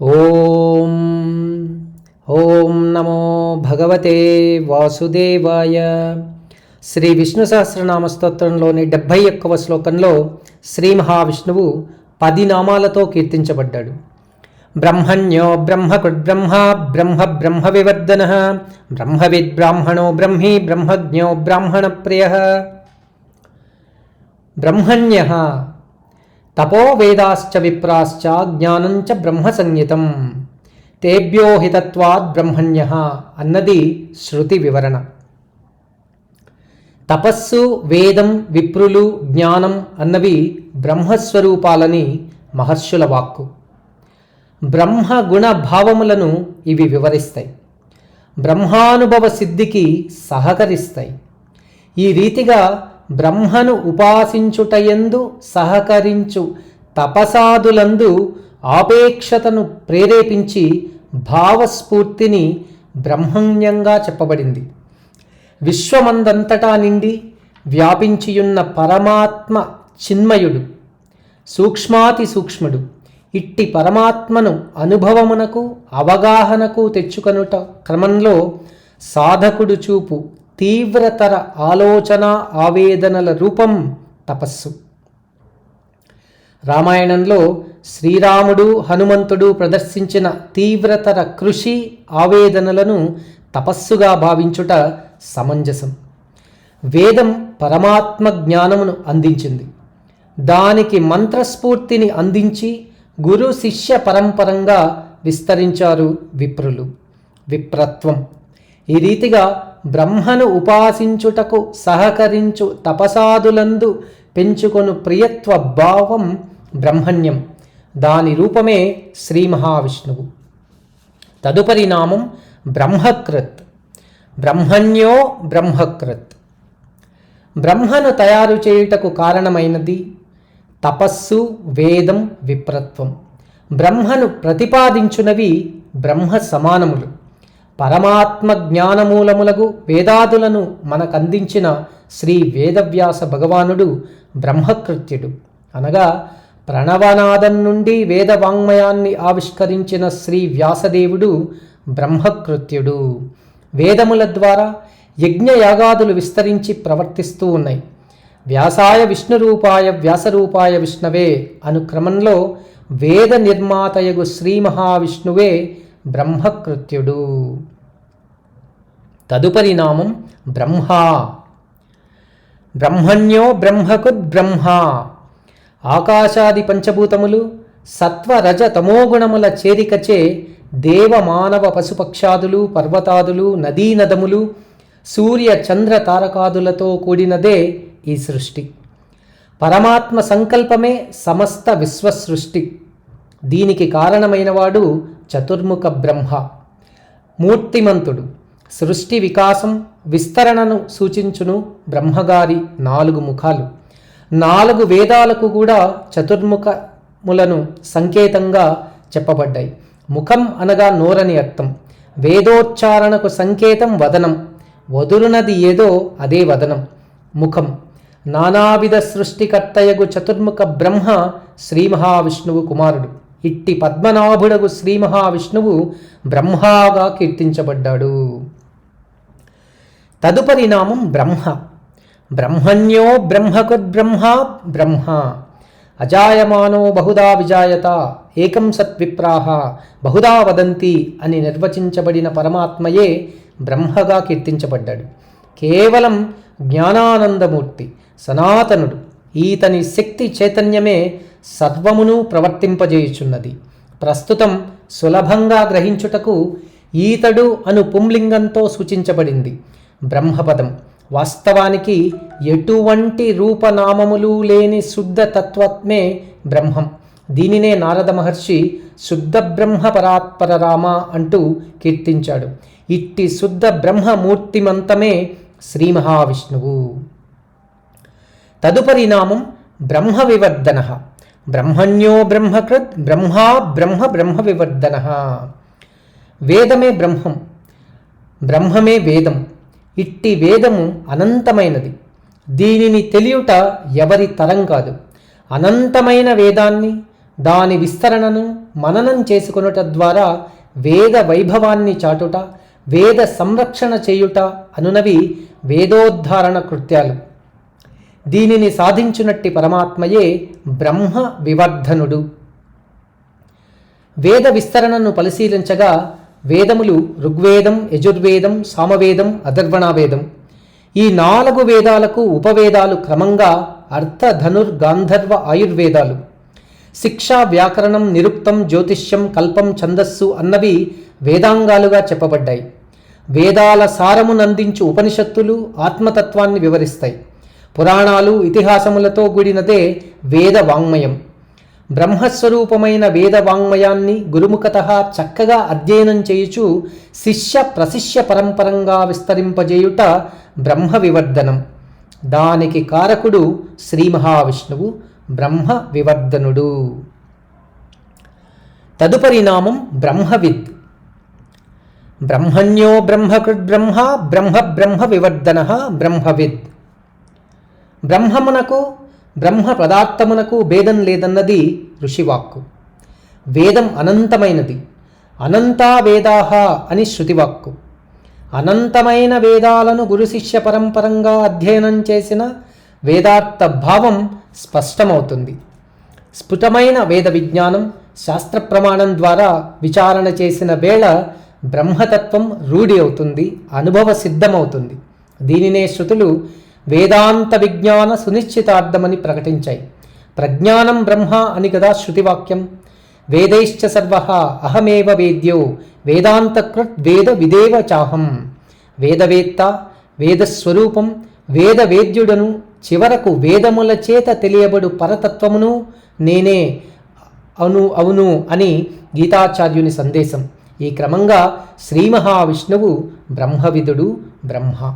ఓం ఓం నమో భగవతే వాసుదేవాయ. శ్రీ విష్ణు సహస్రనామ స్తోత్రంలోని డెబ్భై ఒక్కవ శ్లోకంలో శ్రీ మహావిష్ణువు పది నామాలతో కీర్తించబడ్డాడు. బ్రహ్మణ్యో బ్రహ్మకృద్బ్రహ్మ బ్రహ్మ బ్రహ్మ వివర్ధన బ్రహ్మవిద్ బ్రాహ్మణో బ్రహ్మీ బ్రహ్మజ్ఞో బ్రాహ్మణ ప్రియ బ్రహ్మణ్య తపో వేదాశ్చ విప్రాశ్చ జ్ఞానంచ బ్రహ్మ సంహితం తేభ్యో హితత్వాద్ బ్రహ్మణ్య అన్నది శృతి వివరణ. తపస్సు వేదం విప్రులు జ్ఞానం అన్నవి బ్రహ్మస్వరూపాలని మహర్షుల వాక్కు. బ్రహ్మ గుణ భావములను ఇవి వివరిస్తాయి. బ్రహ్మానుభవ సిద్ధికి సహకరిస్తాయి. ఈ రీతిగా బ్రహ్మను ఉపాసించుటయందు సహకరించు. తపసాదులందు ఆపేక్షతను ప్రేరేపించి భావస్ఫూర్తిని బ్రహ్మణ్యంగా చెప్పబడింది. విశ్వమందంతటా నిండి వ్యాపించియున్న పరమాత్మ చిన్మయుడు సూక్ష్మాతి సూక్ష్ముడు. ఇట్టి పరమాత్మను అనుభవమునకు అవగాహనకు తెచ్చుకొనుట క్రమంలో సాధకుడు చూపు. తీవ్రతర ఆలోచన ఆవేదనల రూపం తపస్సు. రామాయణంలో శ్రీరాముడు హనుమంతుడు ప్రదర్శించిన తీవ్రతర కృషి ఆవేదనలను తపస్సుగా భావించుట సమంజసం. వేదం పరమాత్మ జ్ఞానమును అందించింది. దానికి మంత్రస్ఫూర్తిని అందించి గురు శిష్య పరంపరంగా విస్తరించారు విప్రులు. విప్రత్వం. ఈ రీతిగా బ్రహ్మను ఉపాసించుటకు సహకరించు తపసాదులందు పెంచుకొను ప్రియత్వ భావం బ్రహ్మణ్యం. దాని రూపమే శ్రీ మహావిష్ణువు. తదుపరి నామం బ్రహ్మకృత్. బ్రహ్మణ్యో బ్రహ్మకృత్. బ్రహ్మను తయారు చేయుటకు కారణమైనది తపస్సు వేదం విప్రత్వం. బ్రహ్మను ప్రతిపాదించునవి బ్రహ్మ సమానములు. పరమాత్మ జ్ఞానమూలములగు వేదాదులను మనకందించిన శ్రీ వేదవ్యాస భగవానుడు బ్రహ్మకృత్యుడు. అనగా ప్రణవనాదం నుండి వేదవాంగ్మయాన్ని ఆవిష్కరించిన శ్రీ వ్యాసదేవుడు బ్రహ్మకృత్యుడు. వేదముల ద్వారా యజ్ఞయాగాదులు విస్తరించి ప్రవర్తిస్తూ ఉన్నాయి. వ్యాసాయ విష్ణురూపాయ వ్యాసరూపాయ విష్ణవే అను క్రమంలో వేద నిర్మాతయగు శ్రీ మహావిష్ణువే బ్రహ్మకృత్యుడు. తదుపరి నామం బ్రహ్మ. బ్రహ్మణ్యో బ్రహ్మకుద్ బ్రహ్మ. ఆకాశాది పంచభూతములు సత్వరజ తమోగుణముల చేరికచే దేవ మానవ పశుపక్షాదులు పర్వతాదులు నదీనదములు సూర్య చంద్ర తారకాదులతో కూడినదే ఈ సృష్టి. పరమాత్మ సంకల్పమే సమస్త విశ్వసృష్టి. దీనికి కారణమైనవాడు చతుర్ముఖ బ్రహ్మ. మూర్తిమంతుడు. సృష్టి వికాసం విస్తరణను సూచించును బ్రహ్మగారి నాలుగు ముఖాలు. నాలుగు వేదాలకు కూడా చతుర్ముఖములను సంకేతంగా చెప్పబడ్డాయి. ముఖం అనగా నోరని అర్థం. వేదోచ్చారణకు సంకేతం వదనం. వదురునది ఏదో అదే వదనం. ముఖం. నానావిధ సృష్టికర్తయగు చతుర్ముఖ బ్రహ్మ శ్రీ మహావిష్ణువు కుమారుడు. ఇట్టి పద్మనాభుడగు శ్రీ మహావిష్ణువు బ్రహ్మగా కీర్తించబడ్డాడు. తదుపరి నామం బ్రహ్మ. బ్రహ్మణ్యో బ్రహ్మకుద్బ్రహ్మ బ్రహ్మ. అజాయమానో బహుదా విజాయత ఏకం సత్విప్రాహ బహుదా వదంతి అని నిర్వచించబడిన పరమాత్మయే బ్రహ్మగా కీర్తించబడ్డాడు. కేవలం జ్ఞానానందమూర్తి సనాతనుడు ఈతని శక్తి చైతన్యమే సర్వమును ప్రవర్తింపజేయుచున్నది. ప్రస్తుతం సులభంగా గ్రహించుటకు ఈతడు అను పుంలింగంతో సూచించబడింది. బ్రహ్మపదం. వాస్తవానికి ఎటువంటి రూపనామములు లేని శుద్ధ తత్వమే బ్రహ్మం. దీనినే నారద మహర్షి శుద్ధ బ్రహ్మ పరాత్పరరామ అంటూ కీర్తించాడు. ఇట్టి శుద్ధ బ్రహ్మమూర్తిమంతమే శ్రీ మహావిష్ణువు. తదుపరిణామం బ్రహ్మ వివర్ధన బ్రహ్మణ్యో బ్రహ్మకృత్ బ్రహ్మా బ్రహ్మ బ్రహ్మ వివర్ధన వేదమే బ్రహ్మం బ్రహ్మమే వేదం. ఇట్టి వేదము అనంతమైనది. దీనిని తెలియుట ఎవరి తరం కాదు. అనంతమైన వేదాన్ని దాని విస్తరణను మననం చేసుకొనుట ద్వారా వేద వైభవాన్ని చాటుట వేద సంరక్షణ చేయుట అనునవి వేదోద్ధారణ కృత్యాలు. దీనిని సాధించునట్టి పరమాత్మయే బ్రహ్మ వివర్ధనుడు. వేద విస్తరణను పరిశీలించగా వేదములు ఋగ్వేదం యజుర్వేదం సామవేదం అధర్వణావేదం. ఈ నాలుగు వేదాలకు ఉపవేదాలు క్రమంగా అర్థ ధనుర్ గాంధర్వ ఆయుర్వేదాలు. శిక్ష వ్యాకరణం నిరుక్తం జ్యోతిష్యం కల్పం ఛందస్సు అన్నవి వేదాంగాలుగా చెప్పబడ్డాయి. వేదాల సారమునందించు ఉపనిషత్తులు ఆత్మతత్వాన్ని వివరిస్తాయి. పురాణాలు ఇతిహాసములతో కూడినదే వేద వాంగ్మయం బ్రహ్మస్వరూపమైన వేద వాంగ్మయాన్ని గురుముఖత చక్కగా అధ్యయనం చేయుచు శిష్య ప్రశిష్య పరంపరంగా విస్తరింపజేయుట బ్రహ్మ వివర్ధనం దానికి కారకుడు శ్రీ మహావిష్ణువు బ్రహ్మ వివర్ధనుడు తదుపరి నామం బ్రహ్మవిద్. బ్రహ్మణ్యో బ్రహ్మకృద్బ్రహ్మ బ్రహ్మ బ్రహ్మ బ్రహ్మ వివర్ధన బ్రహ్మవిద్. బ్రహ్మమునకు బ్రహ్మ పదార్థమునకు భేదం లేదన్నది ఋషివాక్కు. వేదం అనంతమైనది. అనంతా వేదాహ అని శృతివాక్కు. అనంతమైన వేదాలను గురు శిష్య పరంపరంగా అధ్యయనం చేసిన వేదార్థ భావం స్పష్టమవుతుంది. స్ఫుటమైన వేద విజ్ఞానం శాస్త్ర ప్రమాణం ద్వారా విచారణ చేసిన వేళ బ్రహ్మతత్వం రూఢి అవుతుంది అనుభవ సిద్ధమవుతుంది. దీనినే శృతులు వేదాంత విజ్ఞాన సునిశ్చితార్థమని ప్రకటించాయి. ప్రజ్ఞానం బ్రహ్మ అని కదా శృతివాక్యం. వేదైశ్చ సర్వ అహమేవ వేద్యో వేదాంతకృత్ వేద విదేవ చాహం. వేదవేత్త వేదస్వరూపం వేద వేద్యుడను చివరకు వేదముల చేత తెలియబడు పరతత్వమును నేనే అవును అవును అని గీతాచార్యుని సందేశం. ఈ క్రమంగా శ్రీ మహావిష్ణువు బ్రహ్మవిదుడు బ్రహ్మ.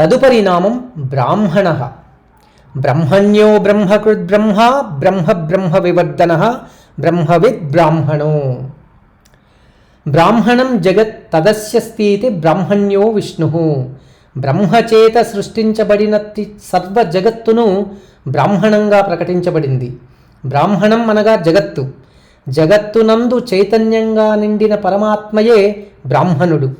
తదుపరి నామం బ్రాహ్మణ. బ్రహ్మణ్యో బ్రహ్మకృద్ బ్రహ్మ బ్రహ్మ బ్రహ్మ వివర్ధన బ్రహ్మవిద్ బ్రాహ్మణో. బ్రాహ్మణం జగత్ తదస్యస్థితి బ్రాహ్మణ్యో విష్ణు. బ్రహ్మచేత సృష్టించబడిన సర్వ జగత్తును బ్రాహ్మణంగా ప్రకటించబడింది. బ్రాహ్మణం అనగా జగత్తు. జగత్తునందు చైతన్యంగా నిండిన పరమాత్మయే బ్రాహ్మణుడు.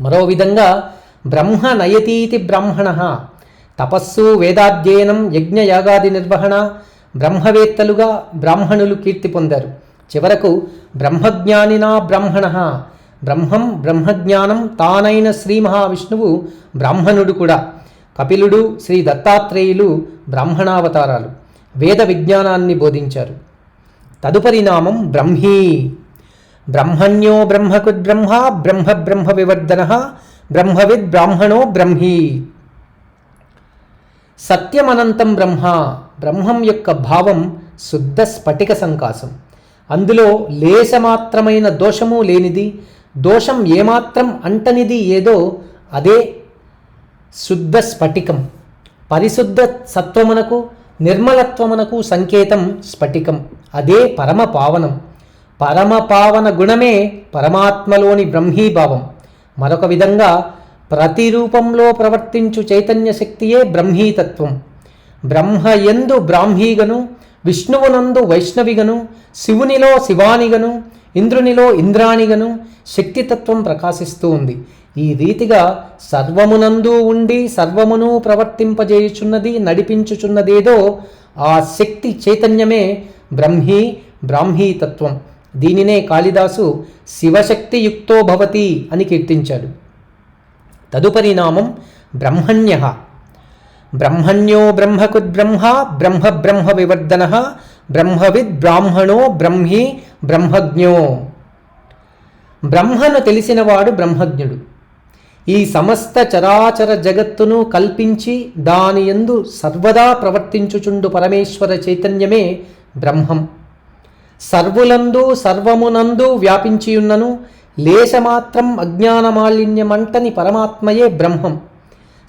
మరో విధంగా బ్రహ్మ నయతీతి బ్రాహ్మణ. తపస్సు వేదాధ్యయనం యజ్ఞయాగాది నిర్వహణ బ్రహ్మవేత్తలుగా బ్రాహ్మణులు కీర్తి పొందారు. చివరకు బ్రహ్మజ్ఞానినా బ్రాహ్మణ. బ్రహ్మం బ్రహ్మజ్ఞానం తానైన శ్రీ మహావిష్ణువు బ్రాహ్మణుడు కూడా. కపిలుడు శ్రీ దత్తాత్రేయులు బ్రాహ్మణావతారాలు. వేద విజ్ఞానాన్ని బోధించారు. తదుపరి నామం బ్రహ్మీ. బ్రహ్మణ్యో బ్రహ్మకుద్ బ్రహ్మ బ్రహ్మ బ్రహ్మ వివర్ధన. బ్రహ్మవిద్ బ్రాహ్మణో బ్రహ్మీ. సత్యమనంతం బ్రహ్మ. బ్రహ్మం యొక్క భావం శుద్ధ స్ఫటిక సంకాసం అందులో లేశమాత్రమైన దోషము లేనిది దోషం ఏమాత్రం అంటనిది ఏదో అదే శుద్ధ స్ఫటికం. పరిశుద్ధ సత్వమునకు నిర్మలత్వమునకు సంకేతం స్ఫటికం. అదే పరమ పావనం. పరమ పావన గుణమే పరమాత్మలోని బ్రహ్మీభావం. మరొక విధంగా ప్రతి రూపంలో ప్రవర్తించు చైతన్య శక్తియే బ్రహ్మీతత్వం. బ్రహ్మ ఎందు బ్రాహ్మీగను విష్ణువునందు వైష్ణవిగను శివునిలో శివానిగను ఇంద్రునిలో ఇంద్రాణిగను శక్తితత్వం ప్రకాశిస్తూ ఉంది. ఈ రీతిగా సర్వమునందు ఉండి సర్వమును ప్రవర్తింపజేయుచున్నది నడిపించుచున్నదేదో ఆ శక్తి చైతన్యమే బ్రహ్మీ బ్రాహ్మీతత్వం. దీనినే కాళిదాసు శివశక్తియుక్తో భవతి అని కీర్తించాడు. తదుపరి నామం బ్రహ్మణ్య. బ్రహ్మణ్యో బ్రహ్మకుద్ బ్రహ్మ బ్రహ్మ బ్రహ్మ వివర్ధన బ్రహ్మవిద్ బ్రాహ్మణో బ్రహ్మీ బ్రహ్మజ్ఞో. బ్రహ్మను తెలిసినవాడు బ్రహ్మజ్ఞుడు. ఈ సమస్త చరాచర జగత్తును కల్పించి దాని యందు సర్వదా ప్రవర్తించుచుండు పరమేశ్వర చైతన్యమే బ్రహ్మం. సర్వులందు సర్వమునందు వ్యాపించియున్నను. లేశమాత్రం అజ్ఞానమాలిన్యమంటని పరమాత్మయే బ్రహ్మం.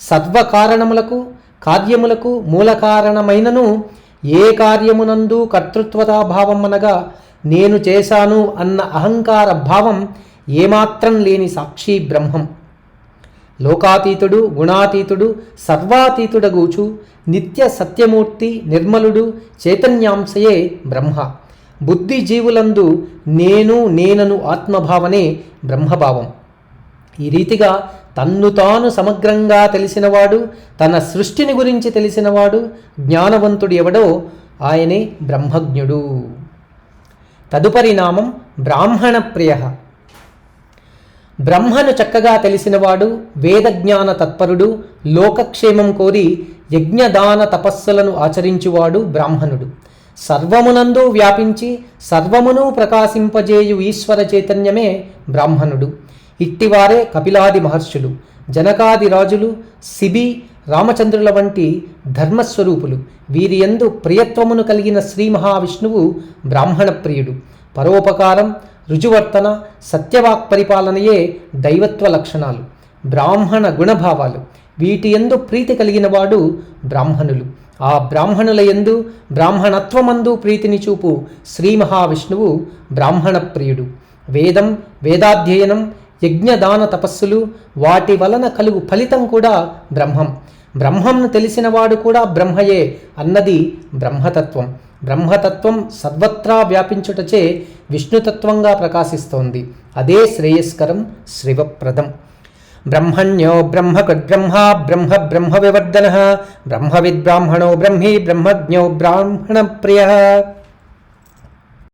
సర్వకారణములకు కార్యములకు మూల కారణమైనను ఏ కార్యమునందు కర్తృత్వతాభావం అనగా నేను చేశాను అన్న అహంకార భావం ఏమాత్రం లేని సాక్షి బ్రహ్మం. లోకాతీతుడు గుణాతీతుడు సర్వాతీతుడగూచు నిత్య సత్యమూర్తి నిర్మలుడు చైతన్యాంశయే బ్రహ్మ. బుద్ధి జీవులందు నేను నేనను ఆత్మభావనే బ్రహ్మభావం. ఈ రీతిగా తన్ను తాను సమగ్రంగా తెలిసినవాడు తన సృష్టిని గురించి తెలిసినవాడు జ్ఞానవంతుడు ఎవడో ఆయనే బ్రహ్మజ్ఞుడు. తదుపరి నామం బ్రాహ్మణ ప్రియ బ్రహ్మను చక్కగా తెలిసినవాడు వేదజ్ఞాన తత్పరుడు లోకక్షేమం కోరి యజ్ఞదాన తపస్సులను ఆచరించువాడు బ్రాహ్మణుడు. సర్వమునందు వ్యాపించి సర్వమును ప్రకాశింపజేయు ఈశ్వర చైతన్యమే బ్రాహ్మణుడు. ఇట్టివారే కపిలాది మహర్షులు జనకాది రాజులు సిబి రామచంద్రుల వంటి ధర్మస్వరూపులు. వీరి ఎందు ప్రియత్వమును కలిగిన శ్రీ మహావిష్ణువు బ్రాహ్మణ ప్రియుడు పరోపకారం రుజువర్తన సత్యవాక్ పరిపాలనయే దైవత్వ లక్షణాలు. బ్రాహ్మణ గుణభావాలు. వీటి ఎందు ప్రీతి కలిగిన వాడు బ్రాహ్మణులు. ఆ బ్రాహ్మణుల ఎందు బ్రాహ్మణత్వమందు ప్రీతిని చూపు శ్రీ మహావిష్ణువు బ్రాహ్మణ ప్రియుడు. వేదం వేదాధ్యయనం యజ్ఞదాన తపస్సులు వాటి వలన కలుగు ఫలితం కూడా బ్రహ్మం. బ్రహ్మంను తెలిసినవాడు కూడా బ్రహ్మయే అన్నది బ్రహ్మతత్వం. బ్రహ్మతత్వం సర్వత్రా వ్యాపించుటచే విష్ణుతత్వంగా ప్రకాశిస్తోంది. అదే శ్రేయస్కరం శివప్రదం బ్రహ్మణ్యో బ్రహ్మకద్బ్రహ్మ బ్రహ్మ బ్రహ్మ వివర్ధన బ్రహ్మవిద్బ్రాహ్మణో బ్రహ్మీ బ్రహ్మజ్ఞో బ్రాహ్మణ ప్రియ